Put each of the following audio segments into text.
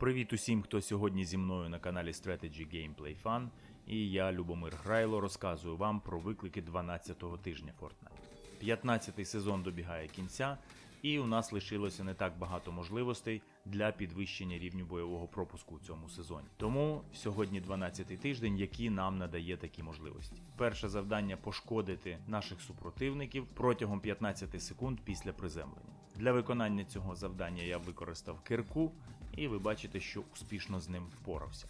Привіт усім, хто сьогодні зі мною на каналі Strategy Gameplay Fun. І я, Любомир Грайло, розказую вам про виклики 12-го тижня Fortnite. 15-й сезон добігає кінця, і у нас лишилося не так багато можливостей для підвищення рівню бойового пропуску у цьому сезоні. Тому сьогодні 12-й тиждень, який нам надає такі можливості. Перше завдання пошкодити наших супротивників протягом 15 секунд після приземлення. Для виконання цього завдання я використав кирку, і ви бачите, що успішно з ним впорався.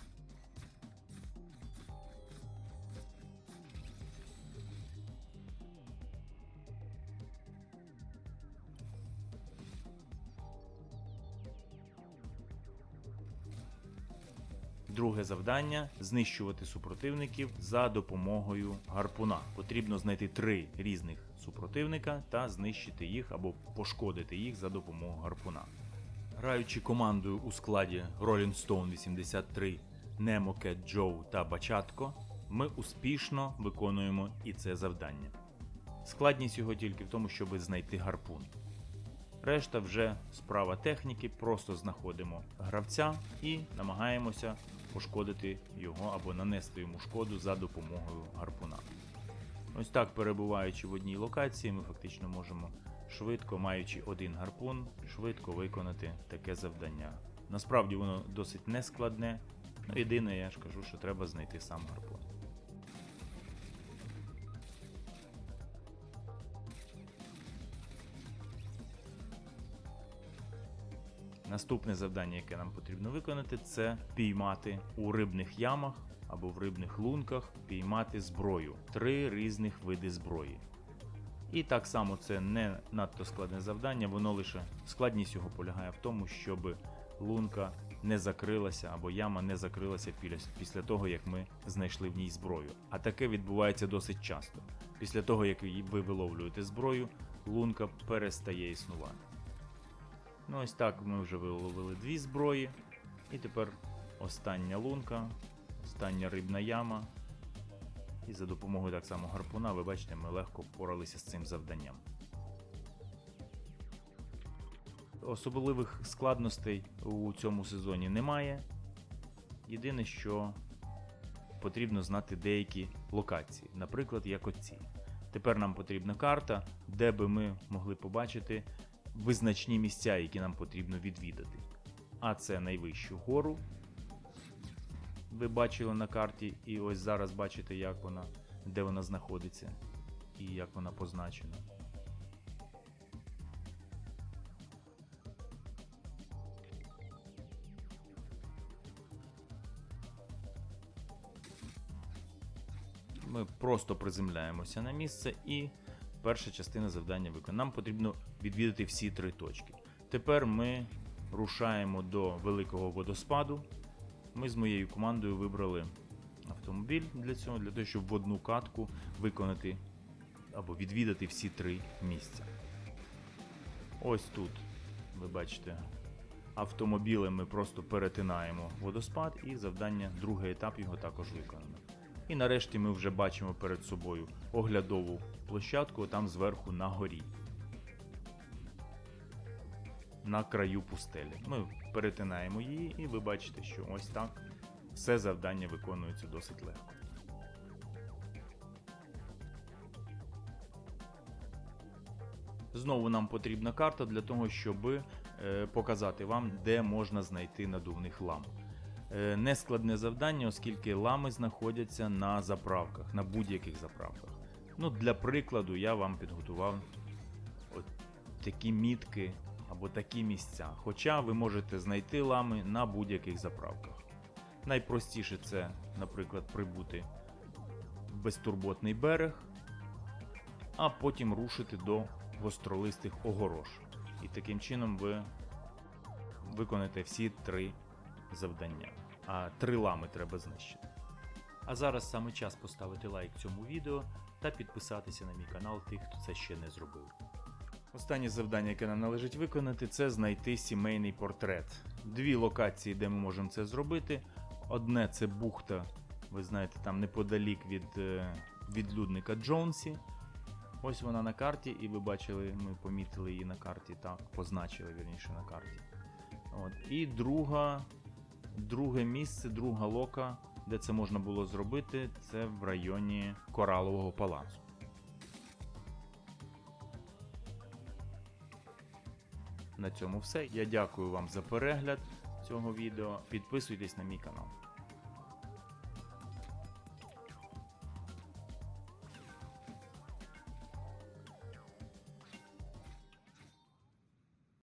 Друге завдання знищувати супротивників за допомогою гарпуна. Потрібно знайти три різних супротивника та знищити їх або пошкодити їх за допомогою гарпуна. Граючи командою у складі Rolling Stone 83, Nemo Cat Joe та Бачатко, ми успішно виконуємо і це завдання. Складність його тільки в тому, щоб знайти гарпун. Решта вже справа техніки, просто знаходимо гравця і намагаємося пошкодити його або нанести йому шкоду за допомогою гарпуна. Ось так, перебуваючи в одній локації, ми фактично можемо швидко, маючи один гарпун, швидко виконати таке завдання. Насправді воно досить нескладне. Ну, єдине, я ж кажу, що треба знайти сам гарпун. Наступне завдання, яке нам потрібно виконати, це піймати у рибних ямах або в рибних лунках піймати зброю. Три різних види зброї. І так само це не надто складне завдання, воно лише складність його полягає в тому, щоб лунка не закрилася або яма не закрилася після того, як ми знайшли в ній зброю. А таке відбувається досить часто. Після того, як ви виловлюєте зброю, лунка перестає існувати. Ну ось так ми вже виловили дві зброї. І тепер остання лунка, остання рибна яма. І за допомогою так само гарпуна, ви бачите, ми легко впоралися з цим завданням. Особливих складностей у цьому сезоні немає. Єдине, що потрібно знати деякі локації, наприклад, як оці. Тепер нам потрібна карта, де би ми могли побачити визначні місця, які нам потрібно відвідати. А це найвищу гору. Ви бачили на карті, і ось зараз бачите, як вона, де вона знаходиться і як вона позначена. Ми просто приземляємося на місце і перша частина завдання виконана. Нам потрібно відвідати всі три точки. Тепер ми рушаємо до великого водоспаду. Ми з моєю командою вибрали автомобіль для цього, для того, щоб в одну катку виконати або відвідати всі три місця. Ось тут, ви бачите, автомобілем ми просто перетинаємо водоспад, і завдання, другий етап його також виконано. І нарешті ми вже бачимо перед собою оглядову площадку там зверху на горі. На краю пустелі. Ми перетинаємо її, і ви бачите, що ось так все завдання виконується досить легко. Знову нам потрібна карта для того, щоб е, показати вам, де можна знайти надувних лам. Е, Нескладне завдання, оскільки лами знаходяться на заправках, на будь-яких заправках. Ну, Для прикладу, я вам підготував от такі мітки або такі місця. Хоча ви можете знайти лами на будь-яких заправках. Найпростіше це, наприклад, прибути в безтурботний берег, а потім рушити до гостролистих огорож. І таким чином ви виконаєте всі три завдання. А три лами треба знищити. А зараз саме час поставити лайк цьому відео та підписатися на мій канал тих, хто це ще не зробив. Останнє завдання, яке нам належить виконати, це знайти сімейний портрет. Дві локації, де ми можемо це зробити. Одне це бухта, ви знаєте, там неподалік від е, відлюдника Джонсі. Ось вона на карті, і ви бачили, ми помітили її на карті, так, позначили вірніше на карті. От. І друга Друге місце, друга лока, де це можна було зробити, це в районі Коралового палацу. На цьому все. Я дякую вам за перегляд цього відео. Підписуйтесь на мій канал.